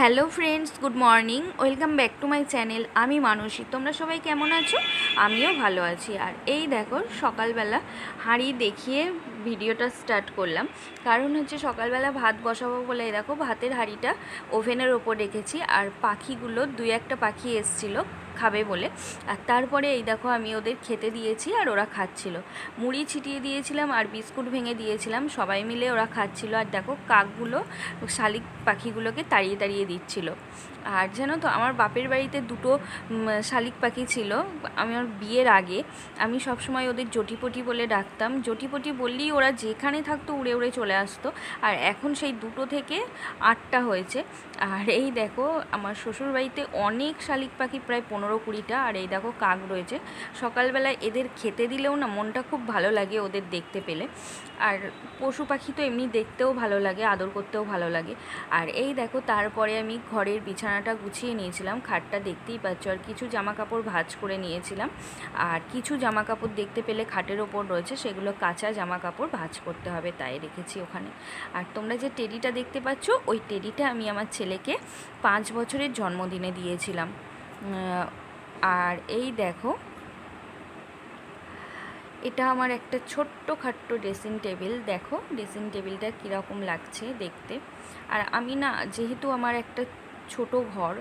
Hello friends, good morning. Welcome back to my channel. আমি মানসী। তোমরা সবাই কেমন আছো? আমিও ভালো আছি। আর এই দেখো, সকালবেলা হাঁড়ি দেখিয়ে ভিডিওটা স্টার্ট করলাম। কারণ হচ্ছে সকালবেলা ভাত বসাবো বলে দেখো, ভাতের হাঁড়িটা ওভেনের ওপর রেখেছি। আর পাখিগুলো, দুই একটা পাখি এসছিলো। খাবে বলে। আর তারপরে এই দেখো আমি ওদের খেতে দিয়েছি আর ওরা খাচ্ছিল। মুড়ি ছিটিয়ে দিয়েছিলাম আর বিস্কুট ভেঙে দিয়েছিলাম, সবাই মিলে ওরা খাচ্ছিল। আর দেখো কাকগুলো শালিক পাখিগুলোকে তাড়িয়ে তাড়িয়ে দিচ্ছিল। আর জানো তো, আমার বাপের বাড়িতে দুটো শালিক পাখি ছিল, আমার বিয়ের আগে। আমি সবসময় ওদের জটিপটি বলে ডাকতাম। জটিপটি বললেই ওরা যেখানে থাকতো উড়ে উড়ে চলে আসতো। আর এখন সেই দুটো থেকে আটটা হয়েছে। আর এই দেখো, আমার শ্বশুর বাড়িতে অনেক শালিক পাখি, প্রায় পনেরো কুড়িটা আর এই দেখো কাক রয়েছে। সকালবেলায় এদের খেতে দিলেও না মনটা খুব ভালো লাগে ওদের দেখতে পেলে। আর পশু পাখি তো এমনি দেখতেও ভালো লাগে, আদর করতেও ভালো লাগে। আর এই দেখো তারপরে আমি ঘরের বিছানাটা গুছিয়ে নিয়েছিলাম, খাটটা দেখতেই পাচ্ছ। আর কিছু জামা কাপড় ভাঁজ করে নিয়েছিলাম। আর কিছু জামা কাপড় দেখতে পেলে খাটের ওপর রয়েছে, সেগুলো কাঁচা জামা কাপড় ভাঁজ করতে হবে, তাই রেখেছি ওখানে। আর তোমরা যে টেডিটা দেখতে পাচ্ছ, ওই টেডিটা আমি আমার ছেলেকে পাঁচ বছরের জন্মদিনে দিয়েছিলাম। আর এই দেখো, এটা আমার একটা ছোট্ট খাট্ট ড্রেসিং টেবিল দেখো ড্রেসিং টেবিলটা কীরকম লাগছে দেখতে। আর আমি না, যেহেতু আমার একটা ছোট ঘর,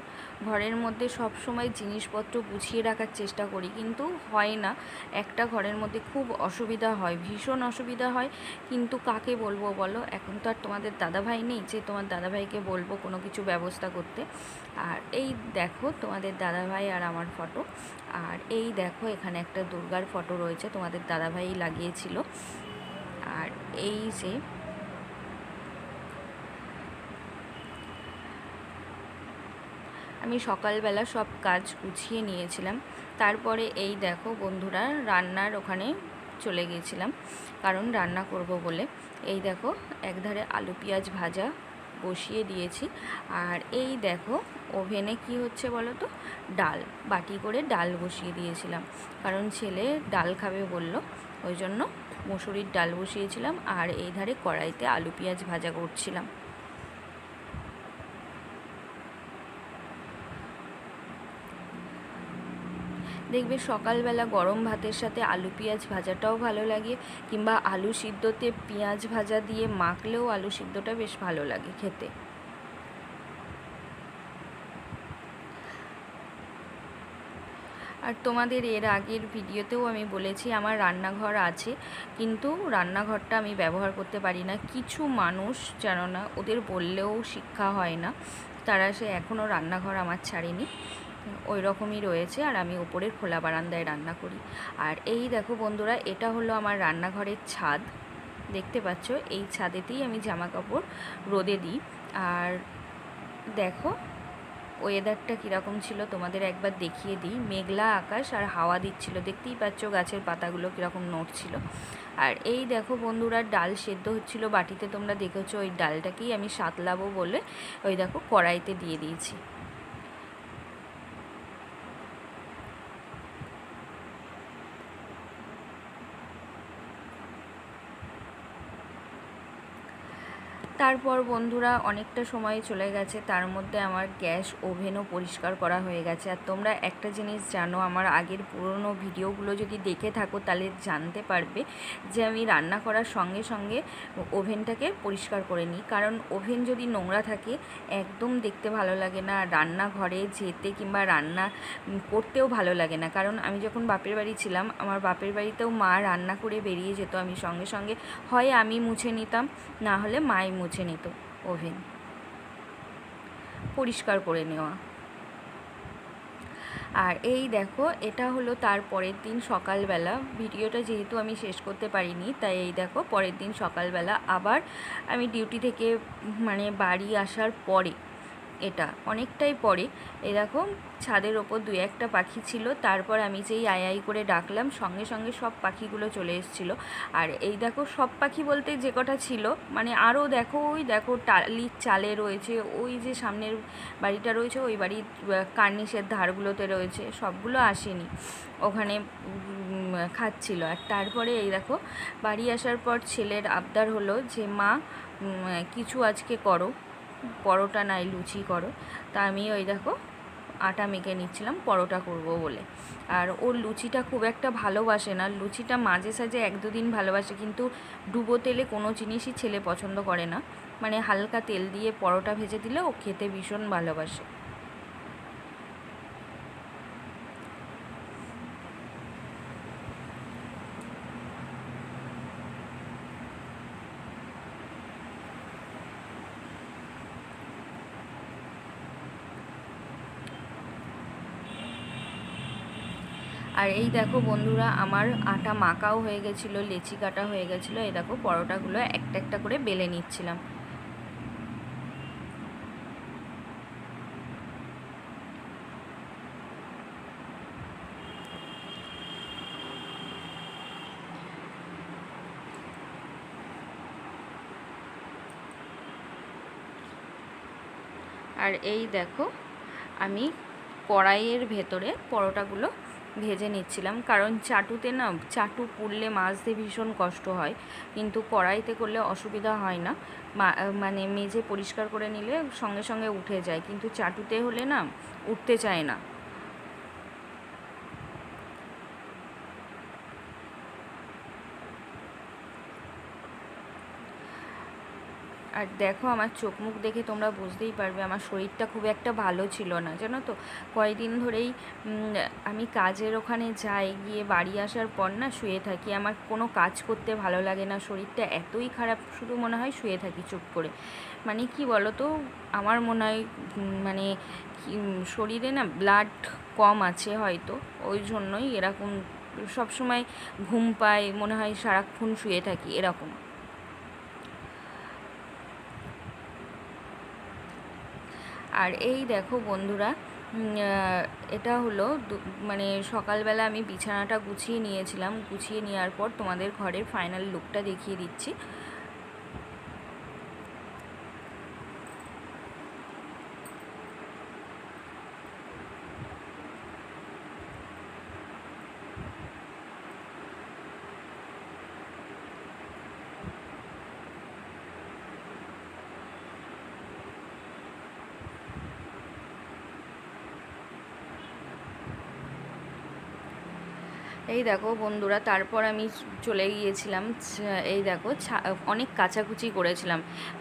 ঘরের মধ্যে সব সময় জিনিসপত্র গুছিয়ে রাখার চেষ্টা করি। কিন্তু হয় না, একটা ঘরের মধ্যে খুব অসুবিধা হয়, ভীষণ অসুবিধা হয়। কিন্তু কাকে বলব বলো? এখন তো আর তোমাদের দাদাভাই নেই যে তোমার দাদাভাইকে বলব কোনো কিছু ব্যবস্থা করতে। আর এই দেখো তোমাদের দাদাভাই আর আমার ফটো। আর এই দেখো এখানে একটা দুর্গার ফটো রয়েছে, তোমাদের দাদাভাই লাগিয়েছিল। আর এই যে আমি সকালবেলা সব কাজ গুছিয়ে নিয়েছিলাম। তারপরে এই দেখো বন্ধুরা, রান্নার ওখানে চলে গিয়েছিলাম, কারণ রান্না করব বলে। এই দেখো, একধারে আলু পেঁয়াজ ভাজা বসিয়ে দিয়েছি, আর এই দেখো ওভেনে কি হচ্ছে বলো তো? ডাল, বাটি করে ডাল বসিয়ে দিয়েছিলাম, কারণ ছেলে ডাল খাবে বলল, ওই জন্য মুসুরির ডাল বসিয়েছিলাম, আর এই ধারে কড়াইতে আলু পেঁয়াজ ভাজা করছিলাম। দেখবে সকালবেলা গরম ভাতের সাথে আলু পেঁয়াজ ভাজাটাও ভালো লাগে, কিংবা আলু সিদ্ধতে পেঁয়াজ ভাজা দিয়ে মাখলেও আলু সিদ্ধটা বেশ ভালো লাগে খেতে। আর তোমাদের এর আগের ভিডিওতেও আমি বলেছি আমার রান্নাঘর আছে, কিন্তু রান্নাঘরটা আমি ব্যবহার করতে পারি না। কিছু মানুষ জানো না ওদের বললেও শিক্ষা হয় না, তারা সে এখনও রান্নাঘর আমার ছাড়েনি। ওই রকমই রয়েছে আর আমি উপরের খোলা বারান্দায় রান্না করি। আর এই দেখো বন্ধুরা, এটা হলো আমার রান্নাঘরের ছাদ। দেখতে পাচ্ছ, এই ছাদেতেই আমি জামা কাপড় রোদে দিই। আর দেখো ওয়েদারটা কীরকম ছিল তোমাদের একবার দেখিয়ে দিই। মেঘলা আকাশ আর হাওয়া দিচ্ছিল। দেখতেই পাচ্ছ গাছের পাতাগুলো কীরকম নড়ছিল। আর এই দেখো বন্ধুরা, ডাল সেদ্ধ হচ্ছিল বাটিতে। তোমরা দেখেছ, ওই ডালটাকেই আমি সাতলাবো বলে ওই দেখো কড়াইতে দিয়ে দিয়েছি। তারপর বন্ধুরা অনেকটা সময় চলে গেছে, তার মধ্যে আমার গ্যাস ওভেনও পরিষ্কার করা হয়ে গেছে। আর তোমরা একটা জিনিস জানো, আমার আগের পুরনো ভিডিওগুলো যদি দেখে থাকো তাহলে জানতে পারবে যে আমি রান্না করার সঙ্গে সঙ্গে ওভেনটাকে পরিষ্কার করে নিই। কারণ ওভেন যদি নোংরা থাকে, একদম দেখতে ভালো লাগে না, রান্নাঘরে যেতে কিংবা রান্না করতেও ভালো লাগে না। কারণ আমি যখন বাপের বাড়ি ছিলাম, আমার বাপের বাড়িতেও মা রান্না করে বেরিয়ে যেত, আমি সঙ্গে সঙ্গে হয় আমি মুছে নিতাম, না হলে মাই নিত ওভেন পরিষ্কার করে নেওয়া। আর এই দেখো, এটা হলো তার পরের দিন সকালবেলা। ভিডিওটা যেহেতু আমি শেষ করতে পারিনি, তাই এই দেখো, পরের দিন সকালবেলা আবার আমি ডিউটি থেকে মানে বাড়ি আসার পরে এটা। অনেকটাই পরে। দেখো, ছাদের ওপর দু একটা পাখি ছিল। তারপর আমি যেই আই আই করে ডাকলাম, সঙ্গে সঙ্গে সব পাখিগুলো চলে এসেছিল। আর এই দেখো, সব পাখি বলতে যে কটা ছিল মানে আরও দেখো, ওই দেখো টালির চালে রয়েছে, ওই যে সামনের বাড়িটা রয়েছে, ওই বাড়ির কার্নিশের ধারগুলোতে রয়েছে, সবগুলো আসেনি। ওখানে খাচ্ছিল। আর তারপরে এই দেখো, বাড়ি আসার পর ছেলের আবদার হলো যে, মা কিছু আজকে করো। পরোটা নাই, লুচি করো। তা আমি ওই দেখো আটা মেখে নিচ্ছিলাম, পরোটা করব বলে। আর ওর লুচিটা খুব একটা ভালোবাসে না। লুচিটা মাঝে সাঝে এক দুদিন ভালোবাসে, কিন্তু ডুবো তেলে কোনো জিনিসই ছেলে পছন্দ করে না। মানে হালকা তেল দিয়ে পরোটা ভেজে দিলে ও খেতে ভীষণ ভালোবাসে। আর এই দেখো বন্ধুরা, আমার আটা মাখাও হয়ে গেছিল, লেচি কাটা হয়ে গেছিল। এই দেখো পরোটাগুলো একটা একটা করে বেলে নিচ্ছিলাম। আর এই দেখো, আমি কড়াইয়ের ভেতরে পরোটাগুলো ভেজে নিচ্ছিলাম। কারণ চাটুতে না, চাটু পুড়লে মাছতে ভীষণ কষ্ট হয়। কিন্তু কড়াইতে করলে অসুবিধা হয় না। মানে মেঝে পরিষ্কার করে নিলে সঙ্গে সঙ্গে উঠে যায়। কিন্তু চাটুতে হলে না, উঠতে চায় না। আর দেখো আমার চোখ মুখ দেখে তোমরা বুঝতেই পারবে, আমার শরীরটা খুব একটা ভালো ছিল না, জানো তো? কয়েকদিন ধরেই আমি কাজের ওখানে যাই, গিয়ে বাড়ি আসার পর না শুয়ে থাকি। আমার কোনো কাজ করতে ভালো লাগে না, শরীরটা এতই খারাপ, শুধু মনে হয় শুয়ে থাকি চুপ করে। মানে কি বলো তো আমার মনে হয় মানে শরীরে না ব্লাড কম আছে হয়তো, ওই জন্যই এরকম সবসময় ঘুম পায়, মনে হয় সারাক্ষণ শুয়ে থাকি, এরকম। আর এই দেখো বন্ধুরা এটা হলো মানে সকালবেলা আমি বিছানাটা গুছিয়ে নিয়েছিলাম। গুছিয়ে নেওয়ার পর তোমাদের ঘরের ফাইনাল লুকটা দেখিয়ে দিচ্ছি। এই দেখো বন্ধুরা, তারপর আমি চলে গিয়েছিলাম এই দেখো অনেক কাচাকুচি করেছিলাম।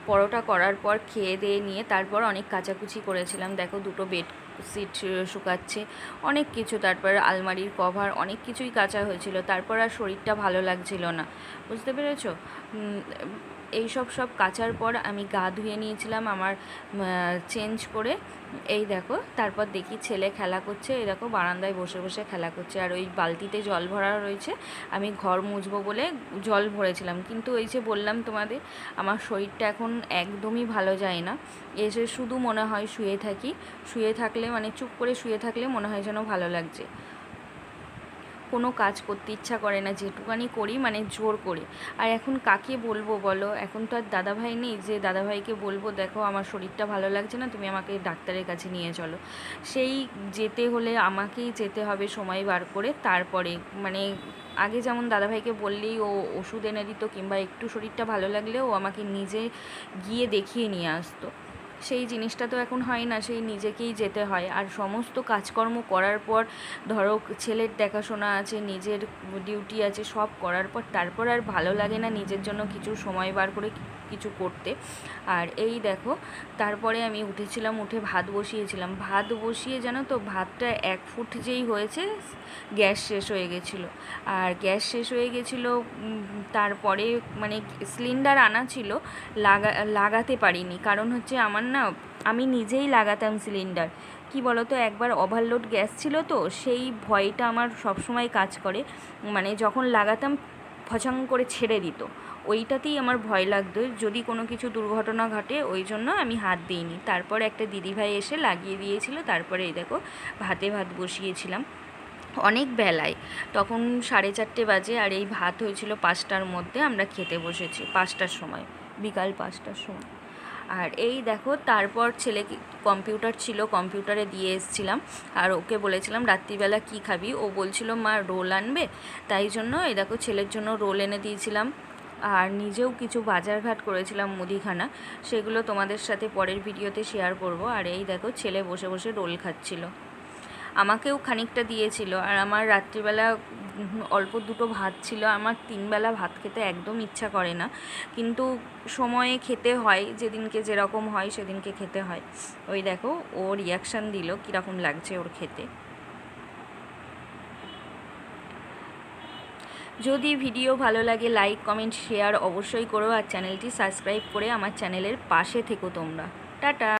পরোটা করার পর খেয়ে দিয়ে নিয়ে তারপর অনেক কাচাকুচি করেছিলাম। দেখো দুটো বেড সিট শুকাচ্ছে, অনেক কিছু। তারপর আলমারির কভার, অনেক কিছুই কাঁচা হয়েছিল। তারপর আর শরীরটা ভালো লাগছিল না। বুঝতে পেরেছ? এই সব সব কাচার পর আমি গা ধুয়ে নিয়েছিলাম, আমার চেঞ্জ করে। এই দেখো, তারপর দেখি ছেলে খেলা করছে, এই দেখো বারান্দায় বসে বসে খেলা করছে। আর ওই বালতিতে জল ভরা রয়েছে, আমি ঘর মুছবো বলে জল ভরেছিলাম। কিন্তু ওই যে বললাম তোমাদের, আমার শরীরটা এখন একদমই ভালো যায় না। এসে শুধু মনে হয় শুয়ে থাকি, শুয়ে থাকলে মানে চুপ করে শুয়ে থাকলে মনে হয় যেন ভালো লাগছে। কোনো কাজ করতে ইচ্ছা করে না, যেটুকানি করি মানে জোর করে। আর এখন কাকে বলব বলো? এখন তো আর দাদাভাই নেই, যে দাদাভাইকে বলব, দেখো, আমার শরীরটা ভালো লাগছে না, তুমি আমাকে ডাক্তারের কাছে নিয়ে চলো। সেই যেতে হলে আমাকেই যেতে হবে সময় বার করে, তারপরে মানে আগে যেমন দাদাভাইকে বললেই ও ওষুধ এনে দিত কিংবা একটু শরীরটা ভালো লাগলেও আমাকে নিজে গিয়ে দেখিয়ে নিয়ে আসতো। সেই জিনিসটা তো এখন হয় না, সেই নিজেকেই যেতে হয়। আর সমস্ত কাজকর্ম করার পর, ধরো ছেলের দেখাশোনা আছে, নিজের ডিউটি আছে, সব করার পর, তারপর আর ভালো লাগে না নিজের জন্য কিছু সময় বার করে কিছু করতে। আর এই দেখো, তারপরে আমি উঠেছিলাম, উঠে ভাত বসিয়েছিলাম। ভাত বসিয়ে জানো তো, ভাতটা এক ফুট যেই হয়েছে, গ্যাস শেষ হয়ে গেছিল। আর গ্যাস শেষ হয়ে গেছিল তারপরে মানে সিলিন্ডার আনা ছিল, লাগা, লাগাতে পারিনি। কারণ হচ্ছে আমার না, আমি নিজেই লাগাতাম সিলিন্ডার। কি বলতো, একবার ওভারলোড গ্যাস ছিল তো, সেই ভয়টা আমার সবসময় কাজ করে। মানে যখন লাগাতাম ফচাং করে ছেড়ে দিত। ওইটাতেই আমার ভয় লাগতো, যদি কোনো কিছু দুর্ঘটনা ঘটে, ওই জন্য আমি হাত দিইনি। তারপর একটা দিদিভাই এসে লাগিয়ে দিয়েছিল, তারপরে এই দেখো, ভাতে ভাত বসিয়েছিলাম। অনেক বেলায়, তখন সাড়ে চারটে বাজে, আর এই ভাত হয়েছিল পাঁচটার মধ্যে আমরা খেতে বসেছি, পাঁচটার সময়, বিকাল পাঁচটার সময়। আর এই দেখো, তারপর ছেলে কম্পিউটার ছিল, কম্পিউটারে দিয়ে এসছিলাম। আর ওকে বলেছিলাম, রাত্রিবেলা কি খাবি? ও বলছিল, মা, রোল আনবে। তাই জন্য এই দেখো, ছেলের জন্য রোল এনে দিয়েছিলাম। আর নিজেও কিছু বাজারঘাট করেছিলাম মুদিখানা। সেগুলো তোমাদের সাথে পরের ভিডিওতে শেয়ার করব। আর এই দেখো, ছেলে বসে বসে রোল খাচ্ছিল। আমাকেও খানিকটা দিয়েছিল। আর আমার রাত্রিবেলা অল্প দুটো ভাত ছিল। আমার তিনবেলা ভাত খেতে একদম ইচ্ছা করে না। কিন্তু সময়ে খেতে হয়, যেদিনকে যেরকম হয় সেদিনকে খেতে হয়। ওই দেখো, ও রিয়াকশান দিল কীরকম লাগছে ওর খেতে। যদি ভিডিও ভালো লাগে লাইক কমেন্ট শেয়ার অবশ্যই করো। আর চ্যানেলটি সাবস্ক্রাইব করে আমার চ্যানেলের পাশে থেকো তোমরা। টাটা!